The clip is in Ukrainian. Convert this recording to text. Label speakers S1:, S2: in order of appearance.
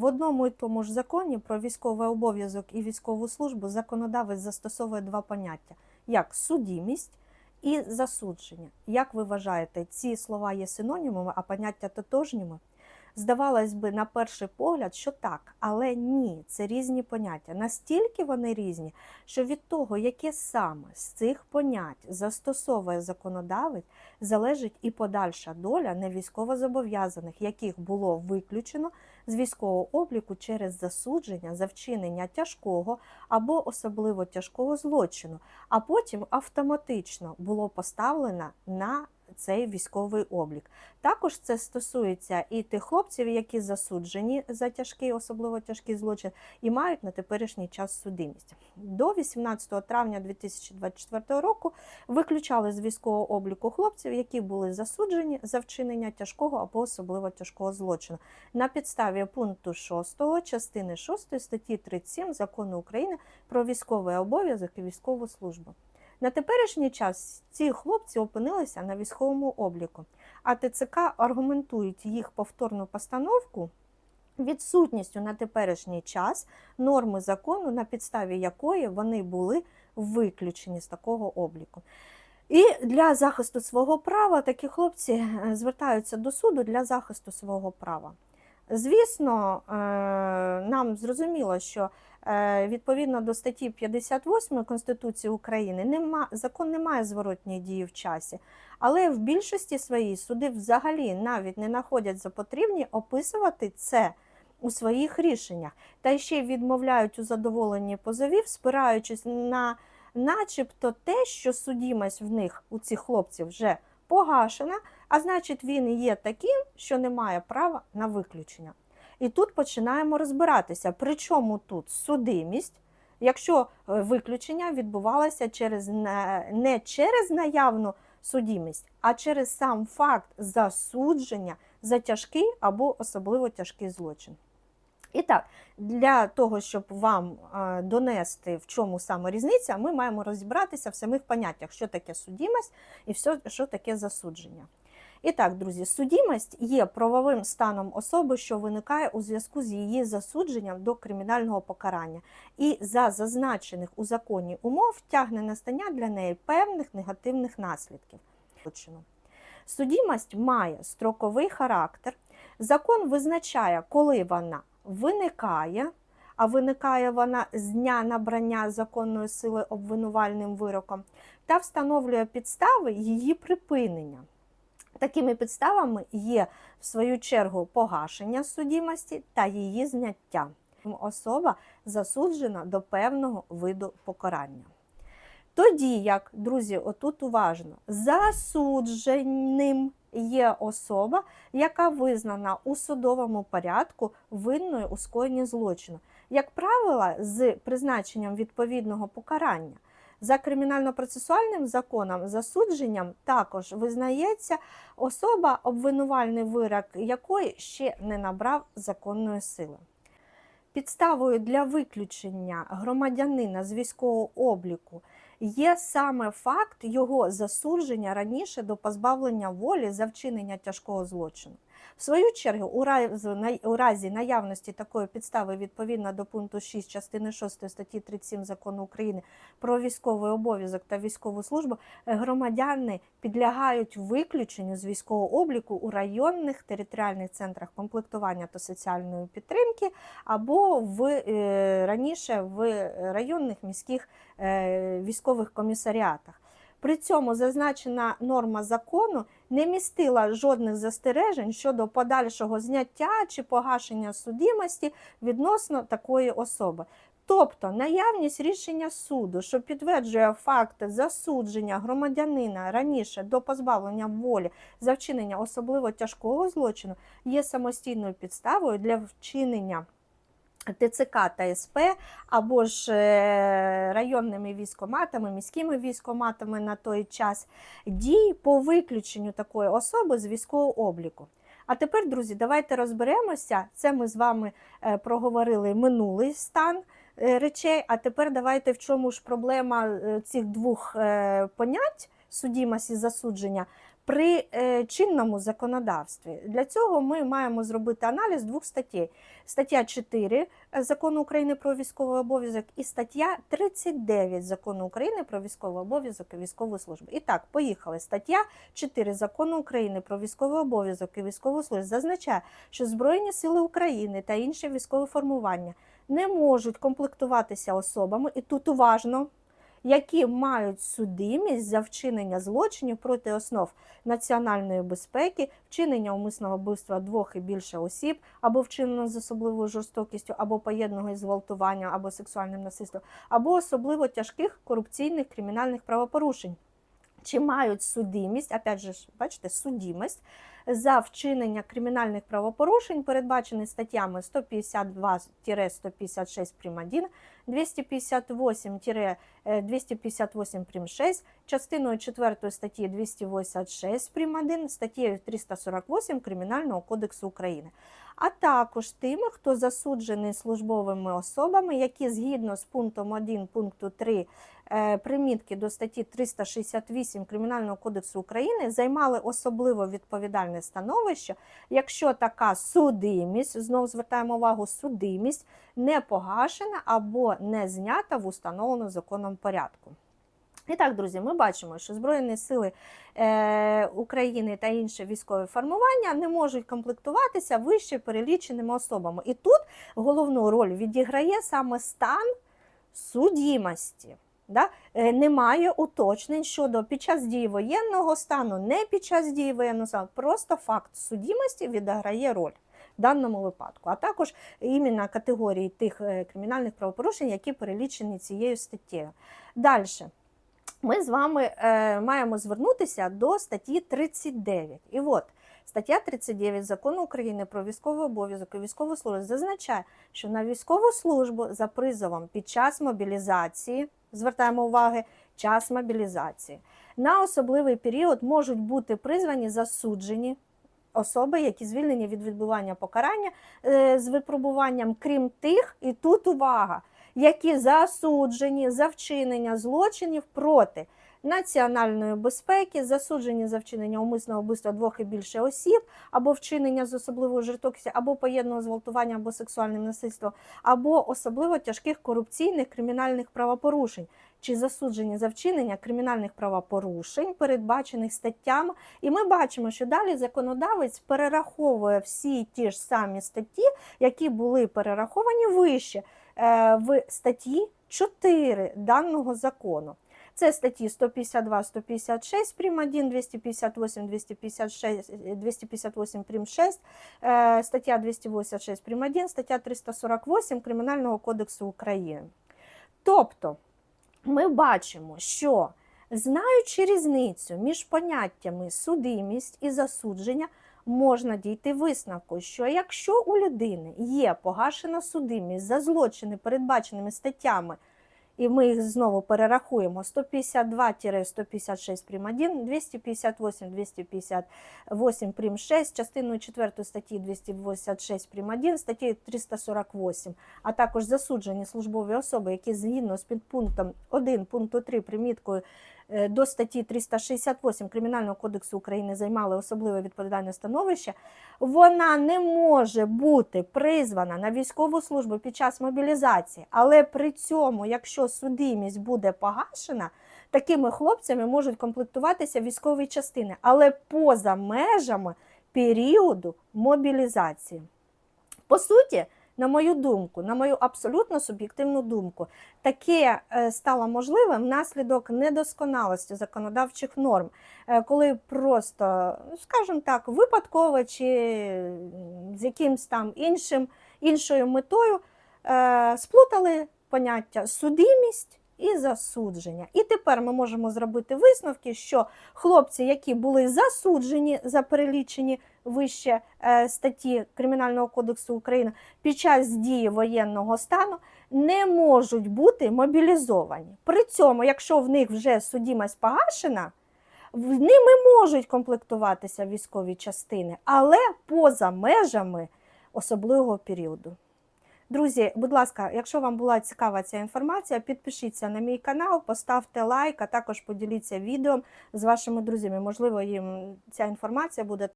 S1: В одному і тому ж законі про військовий обов'язок і військову службу законодавець застосовує два поняття: як судімість і засудження. Як ви вважаєте, ці слова є синонімами, а поняття тотожніми? Здавалось би, на перший погляд, що так, але ні, це різні поняття. Настільки вони різні, що від того, яке саме з цих понять застосовує законодавець, залежить і подальша доля невійськовозобов'язаних, яких було виключено з військового обліку через засудження за вчинення тяжкого або особливо тяжкого злочину, а потім автоматично було поставлено на цей військовий облік. Також це стосується і тих хлопців, які засуджені за тяжкий, особливо тяжкий злочин, і мають на теперішній час судимість. До 18 травня 2024 року виключали з військового обліку хлопців, які були засуджені за вчинення тяжкого або особливо тяжкого злочину на підставі пункту 6 частини 6 статті 37 закону України про військовий обов'язок і військову службу. На теперішній час ці хлопці опинилися на військовому обліку, а ТЦК аргументують їх повторну постановку відсутністю на теперішній час норми закону, на підставі якої вони були виключені з такого обліку. І для захисту свого права такі хлопці е, звертаються до суду для захисту свого права. Звісно, е, нам зрозуміло, що відповідно до статті 58 Конституції України нема, закон не має зворотньої дії в часі, але в більшості своїй суди взагалі навіть не знаходять за потрібні описувати це у своїх рішеннях, та ще відмовляють у задоволенні позовів, спираючись на начебто те, що судімость в них у цих хлопців вже погашена, а значить, він є таким, що не має права на виключення. І тут починаємо розбиратися, при чому тут судимість, якщо е, виключення відбувалося через не через наявну судимість, а через сам факт засудження за тяжкий або особливо тяжкий злочин. І так, для того, щоб вам е, донести, в чому саме різниця, ми маємо розібратися в самих поняттях, що таке судімость і що таке засудження. І так, друзі, судімость є правовим станом особи, що виникає у зв'язку з її засудженням до кримінального покарання, і за зазначених у законі умов тягне настання для неї певних негативних наслідків. Судімость має строковий характер. Закон визначає, коли вона виникає, а виникає вона з дня набрання законної сили обвинувальним вироком, та встановлює підстави її припинення. Такими підставами є, в свою чергу, погашення судімості та її зняття. Особа засуджена до певного виду покарання. Тоді, як, друзі, отут уважно, засудженим є особа, яка визнана у судовому порядку винною у скоєнні злочину, як правило, з призначенням відповідного покарання. За кримінально-процесуальним законом, засудженням також визнається особа, обвинувальний вирок якої ще не набрав законної сили. Підставою для виключення громадянина з військового обліку є саме факт його засудження раніше до позбавлення волі за вчинення тяжкого злочину. В свою чергу, у разі, наявності такої підстави відповідно до пункту 6 частини 6 статті 37 закону України про військовий обов'язок та військову службу, е, громадяни підлягають виключенню з військового обліку у районних територіальних центрах комплектування та соціальної підтримки або в е, раніше в районних міських е, військових комісаріатах. При цьому зазначена норма закону не містила жодних застережень щодо подальшого зняття чи погашення судимості відносно такої особи. Тобто наявність рішення суду, що підтверджує факт засудження громадянина раніше до позбавлення волі за вчинення особливо тяжкого злочину, є самостійною підставою для вчинення. ТЦК та СП або ж е, районними військоматами, міськими військоматами на той час дій по виключенню такої особи з військового обліку. А тепер, друзі, давайте розберемося. Це ми з вами е, проговорили минулий стан е, речей. А тепер давайте в чому ж проблема цих двох понять судімості засудження при е, чинному законодавстві. Для цього ми маємо зробити аналіз двох статей: стаття 4 закону України про військовий обов'язок і стаття 39 закону України про військовий обов'язок і військову службу. І так, поїхали. Стаття 4 закону України про військовий обов'язок і військову службу зазначає, що Збройні сили України та інші військові формування не можуть комплектуватися особами, і тут уважно, які мають судимість за вчинення злочинів проти основ національної безпеки, вчинення умисного вбивства двох і більше осіб, або вчинено з особливою жорстокістю, або поєднаного із зґвалтуванням, або сексуальним насильством, або особливо тяжких корупційних кримінальних правопорушень. Чи мають судимість, опять же, бачите, судимість за вчинення кримінальних правопорушень, передбачених статтями 152-156 прим. 1, 258-258 прим. 6, частиною 4 статті 286 прим. 1, статтєю 348 Кримінального кодексу України, а також тими, хто засуджений службовими особами, які згідно з пунктом 1 пункту 3 е, примітки до статті 368 Кримінального кодексу України займали особливо відповідальне становище, якщо така судимість, знову звертаємо увагу, судимість не погашена або не знята в установленому законом порядку. І так, друзі, ми бачимо, що Збройні сили е, України та інші військові формування не можуть комплектуватися вище переліченими особами. І тут головну роль відіграє саме стан судімості. Да? Е, Немає уточнень щодо під час дії воєнного стану, не під час дії воєнного стану, просто факт судімості відіграє роль. Даному випадку, а також іменно категорії тих е, кримінальних правопорушень, які перелічені цією статтєю. Далі ми з вами е, маємо звернутися до статті 39. І от стаття 39 закону України про військовий обов'язок і військову службу зазначає, що на військову службу за призовом під час мобілізації, звертаємо уваги, час мобілізації, на особливий період можуть бути призвані засуджені. Особи, які звільнені від відбування покарання е, з випробуванням, крім тих, і тут увага, які засуджені за вчинення злочинів проти національної безпеки, засуджені за вчинення умисного вбивства двох і більше осіб, або вчинення з особливою жорстокістю, або поєднаного зґвалтування, або сексуальним насильством, або особливо тяжких корупційних кримінальних правопорушень. Чи засуджені за вчинення кримінальних правопорушень, передбачених статтями, і ми бачимо, що далі законодавець перераховує всі ті ж самі статті, які були перераховані вище е, в статті 4 даного закону. Це статті 152, 156 прим. 1, 258, 256, 258 прим. 6, е, стаття 286 прим. 1, стаття 348 Кримінального кодексу України. Тобто ми бачимо, що знаючи різницю між поняттями судимість і засудження, можна дійти висновку, що якщо у людини є погашена судимість за злочини, передбаченими статтями, і ми їх знову перерахуємо 152-156 прим. 1, 258-258 прим. 6, частиною 4 статті 286 прим. 1, статті 348, а також засуджені службові особи, які згідно з підпунктом 1 пункту 3 приміткою до статті 368 Кримінального кодексу України займали особливе відповідальне становище, вона не може бути призвана на військову службу під час мобілізації, але при цьому, якщо судимість буде погашена, такими хлопцями можуть комплектуватися військові частини, але поза межами періоду мобілізації. По суті, на мою думку, на мою абсолютно суб'єктивну думку, таке е, стало можливим внаслідок недосконалості законодавчих норм, е, коли просто, скажімо так, випадково чи з якимсь там іншим, іншою метою е, сплутали поняття судимість. І засудження. І тепер ми можемо зробити висновки, що хлопці, які були засуджені за перелічені вище е, статті Кримінального кодексу України під час дії воєнного стану, не можуть бути мобілізовані. При цьому, якщо в них вже судімость погашена, ними можуть комплектуватися військові частини, але поза межами особливого періоду. Друзі, будь ласка, якщо вам була цікава ця інформація, підпишіться на мій канал, поставте лайк, а також поділіться відео з вашими друзями. Можливо, їм ця інформація буде